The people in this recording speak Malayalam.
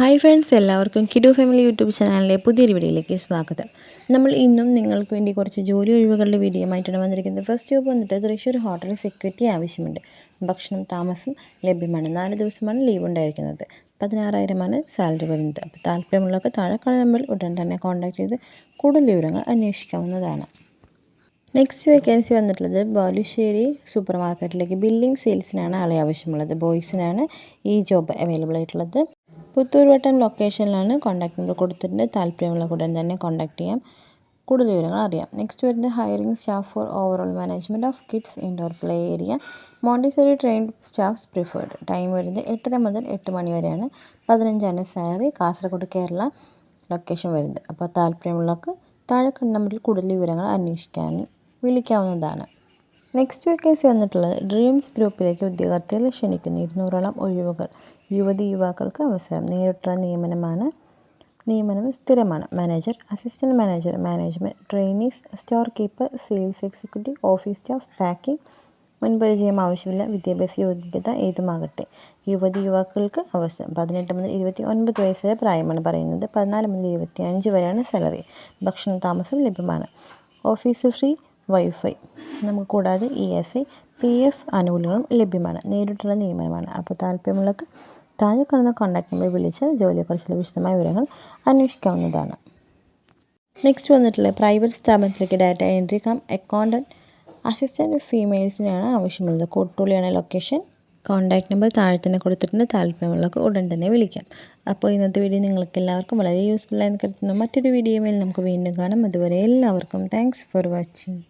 ഹായ് ഫ്രണ്ട്സ് എല്ലാവർക്കും കിഡു ഫാമിലി യൂട്യൂബ് ചാനലിലെ പുതിയൊരു വീഡിയോയിലേക്ക് സ്വാഗതം. നമ്മൾ ഇന്നും നിങ്ങൾക്ക് വേണ്ടി കുറച്ച് ജോലി ഒഴിവുകളുടെ വീഡിയോ ആയിട്ടാണ് വന്നിരിക്കുന്നത്. ഫസ്റ്റ് ജോബ് വന്നിട്ട് തൃശ്ശൂർ ഹോട്ടൽ സെക്യൂരിറ്റി ആവശ്യമുണ്ട്. ഭക്ഷണം താമസം ലഭ്യമാണ്. നാല് ദിവസമാണ് ലീവ് ഉണ്ടായിരിക്കുന്നത്. പതിനാറായിരമാണ് സാലറി വരുന്നത്. അപ്പോൾ താല്പര്യമുള്ളവർക്ക് താഴെ നമ്പറിൽ ഉടൻ തന്നെ കോൺടാക്ട് ചെയ്ത് കൂടുതൽ വിവരങ്ങൾ അന്വേഷിക്കാവുന്നതാണ്. നെക്സ്റ്റ് വേക്കൻസി വന്നിട്ടുള്ളത് ബാലുശ്ശേരി സൂപ്പർ മാർക്കറ്റിലേക്ക് ബില്ലിംഗ് സെയിൽസിനാണ് ആളെ ആവശ്യമുള്ളത്. ബോയ്സിനാണ് ഈ ജോബ് അവൈലബിൾ ആയിട്ടുള്ളത്. പുത്തൂർ വട്ടം ലൊക്കേഷനിലാണ് കോൺടാക്ട് നമ്പർ കൊടുത്തിട്ടുണ്ട്. താല്പര്യമുള്ള കൂടെ തന്നെ കോൺടാക്ട് ചെയ്യാം. കൂടുതൽ വിവരങ്ങൾ അറിയാം. നെക്സ്റ്റ് വരുന്നത് hiring staff for overall management of kids indoor play area Montessori trained staffs preferred time വരുന്നത് എട്ടര മുതൽ എട്ട് മണി വരെയാണ്. പതിനഞ്ചാണ് സാലറി കാസർഗോഡ് കേരള ലൊക്കേഷൻ വരുന്നത്. അപ്പോൾ താല്പര്യമുള്ളവർക്ക് താഴെ കണ്ട നമ്പറിൽ കൂടുതൽ വിവരങ്ങൾ അന്വേഷിക്കാൻ വിളിക്കാവുന്നതാണ്. നെക്സ്റ്റ് വേക്കൻസി വന്നിട്ടുള്ളത്. ഡ്രീംസ് ഗ്രൂപ്പിലേക്ക് ഉദ്യോഗാർത്ഥികളെ ക്ഷണിക്കുന്നു. ഇരുന്നൂറോളം ഒഴിവുകൾ. യുവതി യുവാക്കൾക്ക് അവസരം. നേരിട്ടുള്ള നിയമനമാണ്. നിയമനം സ്ഥിരമാണ്. Manager assistant manager management trainees store keeper sales executive office staff packing മുൻപരിചയം ആവശ്യമില്ല വിദ്യാഭ്യാസ യോഗ്യത ഏതുമാകട്ടെ. യുവതി യുവാക്കൾക്ക് അവസരം. പതിനെട്ട് മുതൽ ഇരുപത്തി ഒൻപത് വയസ്സ് വരെ പ്രായമാണ് പറയുന്നത്. പതിനാല് മുതൽ ഇരുപത്തി അഞ്ച് വരെയാണ് സാലറി ഭക്ഷണ താമസം ലഭ്യമാണ്. Office free wifi. നമുക്ക് കൂടാതെ E S I P F ആനുകൂല്യങ്ങളും ലഭ്യമാണ്. നേരിട്ടുള്ള നിയമനമാണ്. അപ്പോൾ താല്പര്യമുള്ളവർക്ക് താഴെ കാണുന്ന കോൺടാക്ട് നമ്പർ വിളിച്ചാൽ ജോലിയെക്കുറിച്ചുള്ള വിശദമായ വിവരങ്ങൾ അന്വേഷിക്കാവുന്നതാണ്. നെക്സ്റ്റ് വന്നിട്ടുള്ള പ്രൈവറ്റ് സ്ഥാപനത്തിലേക്ക് data entry cum accountant assistant ഫീമെയിൽസിനാണ് ആവശ്യമുള്ളത്. കോട്ടുള്ളിയാണ് ലൊക്കേഷൻ കോൺടാക്ട് നമ്പർ താഴെ തന്നെ കൊടുത്തിട്ടുണ്ട്. താല്പര്യമുള്ളവർക്ക് ഉടൻ തന്നെ വിളിക്കാം. അപ്പോൾ ഇന്നത്തെ വീഡിയോ നിങ്ങൾക്ക് എല്ലാവർക്കും വളരെ യൂസ്ഫുൾ ആയെന്ന് കരുതുന്നു. മറ്റൊരു വീഡിയോയിൽ നമുക്ക് വീണ്ടും കാണാം. അതുവരെ എല്ലാവർക്കും താങ്ക്സ് ഫോർ വാച്ചിങ്